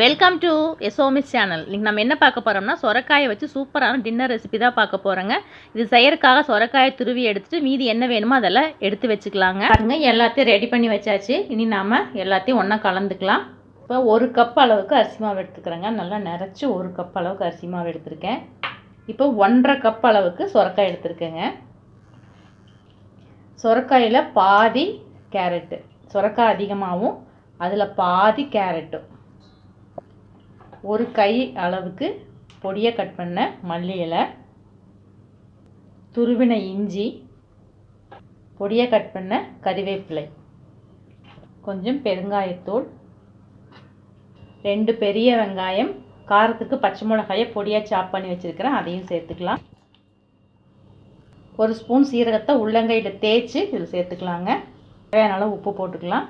Welcome to எசோமிஸ் channel இன்றைக்கி நம்ம என்ன பார்க்க போகிறோம்னா சொரக்காயை வச்சு சூப்பரான டின்னர் ரெசிபி தான் பார்க்க போகிறோங்க இது செய்யறதுக்காக சொரக்காயை துருவி எடுத்துட்டு மீதி என்ன வேணுமோ அதெல்லாம் எடுத்து வச்சுக்கலாங்க. பாருங்க எல்லாத்தையும் ரெடி பண்ணி வச்சாச்சு. இனி நாம் எல்லாத்தையும் ஒன்றா கலந்துக்கலாம். இப்போ ஒரு கப் அளவுக்கு அரிசி மாவு எடுத்துக்கிறேங்க. நல்லா நிறச்சி ஒரு கப் அளவுக்கு அரிசி மாவு எடுத்திருக்கேன். இப்போ ஒன்றரை கப் அளவுக்கு சொரக்காய் எடுத்திருக்கேங்க. சொரக்காயில் பாதி கேரட்டு சொரக்காய் அதிகமாகவும் அதில் பாதி கேரட்டும் ஒரு கை அளவுக்கு பொடியை கட் பண்ண மல்லி இலை துருவின இஞ்சி பொடியை கட் பண்ண கறிவேப்பிலை கொஞ்சம் பெருங்காயத்தூள் ரெண்டு பெரிய வெங்காயம் காரத்துக்கு பச்சை மிளகாயை பொடியாக சாப் பண்ணி வச்சுருக்கிறேன் அதையும் சேர்த்துக்கலாம். ஒரு ஸ்பூன் சீரகத்தை உள்ளங்கையில் தேய்ச்சி இதில் சேர்த்துக்கலாங்க. தேவையான உப்பு போட்டுக்கலாம்.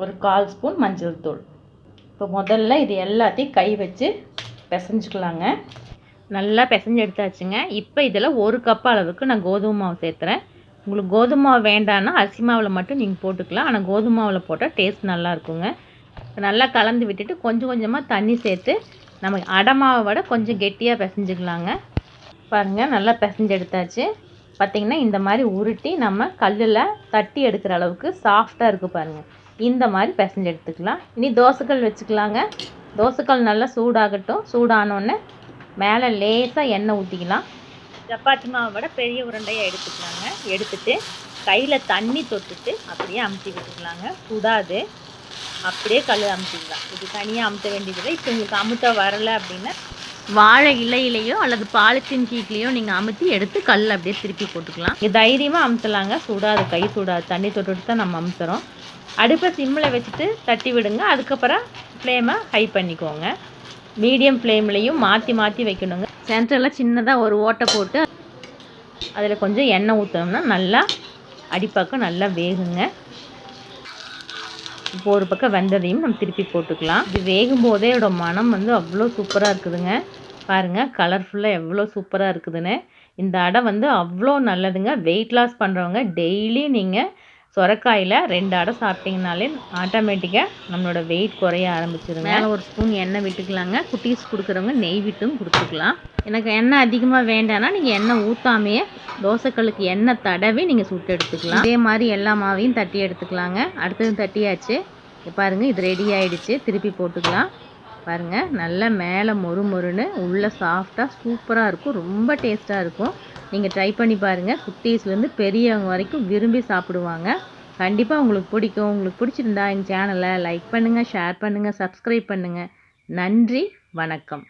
ஒரு கால் ஸ்பூன் மஞ்சள் தூள். இப்போ முதல்ல இது எல்லாத்தையும் கை வச்சு பிசைஞ்சுக்கலாங்க. நல்லா பிசைஞ்சு எடுத்தாச்சுங்க. இப்போ இதில் ஒரு கப் அளவுக்கு நான் கோதுமை மாவு சேர்த்துறேன். உங்களுக்கு கோதுமை மாவு வேண்டான்னா அரிசி மாவில் மட்டும் நீங்கள் போட்டுக்கலாம். ஆனால் கோதுமை மாவில் போட்டால் டேஸ்ட் நல்லா இருக்குங்க. நல்லா கலந்து விட்டுட்டு கொஞ்சம் கொஞ்சமாக தண்ணி சேர்த்து நம்ம அடை மாவை விட கொஞ்சம் கெட்டியாக பிசைஞ்சுக்கலாங்க. பாருங்கள் நல்லா பிசைஞ்சு எடுத்தாச்சு. பார்த்திங்கன்னா இந்த மாதிரி உருட்டி நம்ம கல்லில் தட்டி எடுக்கிற அளவுக்கு சாஃப்டாக இருக்குது பாருங்கள் இந்த மாதிரி பிசைஞ்சு எடுத்துக்கலாம். இனி தோசைக்கல் வச்சுக்கலாங்க. தோசைக்கல் நல்லா சூடாகட்டும். சூடானோடனே மேலே லேசாக எண்ணெய் ஊற்றிக்கலாம் சப்பாத்தி மாவை விட பெரிய உருண்டையாக எடுத்துக்கலாங்க. எடுத்துட்டு கையில் தண்ணி தொட்டுட்டு அப்படியே அமுத்தி விட்டுக்கலாங்க. சுடாது. அப்படியே கல் அமுத்திக்கலாம் இது தனியாக அமுத்த வேண்டியதில்லை. இப்போ உங்களுக்கு அமுத்த வரலை அப்படின்னா வாழை இலையிலையோ அல்லது பாலித்தீன் கீட்லேயோ நீங்கள் அமுத்தி எடுத்து கல் அப்படியே திருப்பி போட்டுக்கலாம். இது தைரியமாக அமுத்தலாங்க. சுடாது. கை சுடாது. தண்ணி தொட்டுட்டு தான் நம்ம அமுத்துறோம். அடுப்பை சிம்மில் வச்சுட்டு தட்டி விடுங்க. அதுக்கப்புறம் ஃப்ளேமை ஹை பண்ணிக்கோங்க. மீடியம் ஃப்ளேம்லேயும் மாற்றி மாற்றி வைக்கணுங்க. சென்டரில் சின்னதாக ஒரு ஓட்டை போட்டு அதில் கொஞ்சம் எண்ணெய் ஊற்றணும்னா நல்லா அடிப்பக்கம் நல்லா வேகுங்க. இப்போ ஒரு பக்கம் வெந்ததையும் நம்ம திருப்பி போட்டுக்கலாம். இது வேகும் போதே இதோட மனம் வந்து அவ்வளோ சூப்பராக இருக்குதுங்க. பாருங்கள் கலர்ஃபுல்லாக எவ்வளோ சூப்பராக இருக்குதுன்னு. இந்த அடை வந்து அவ்வளோ நல்லதுங்க. வெயிட் லாஸ் பண்ணுறவங்க டெய்லி நீங்கள் சொரக்காயில் ரெண்டு அடை சாப்பிட்டிங்கனாலே ஆட்டோமேட்டிக்காக நம்மளோட வெயிட் குறைய ஆரம்பிச்சிருங்க. மேலே ஒரு ஸ்பூன் எண்ணெய் விட்டுக்கலாங்க. குட்டீஸ் கொடுக்குறவங்க நெய் விட்டும் கொடுத்துக்கலாம். எனக்கு எண்ணெய் அதிகமாக வேண்டாம்னா நீங்கள் எண்ணெய் ஊற்றாமையே தோசைக்கல்லுக்கு எண்ணெய் தடவி நீங்கள் சுட்டு எடுத்துக்கலாம். இதே மாதிரி எல்லா மாவையும் தட்டி எடுத்துக்கலாங்க. அடுத்தது தட்டியாச்சு. பாருங்கள் இது ரெடி ஆகிடுச்சு திருப்பி போட்டுக்கலாம். பாருங்கள் நல்லா மேலே மொறு மொறுன்னு உள்ளே சாஃப்டாக சூப்பராக இருக்கும். ரொம்ப டேஸ்ட்டாக இருக்கும். நீங்கள் ட்ரை பண்ணி பாருங்கள் குட்டீஸ்லேருந்து பெரியவங்க வரைக்கும் விரும்பி சாப்பிடுவாங்க. கண்டிப்பாக உங்களுக்கு பிடிக்கும். உங்களுக்கு பிடிச்சிருந்தா எங்கள் சேனலை லைக் பண்ணுங்கள் ஷேர் பண்ணுங்கள் சப்ஸ்கிரைப் பண்ணுங்கள் நன்றி வணக்கம்.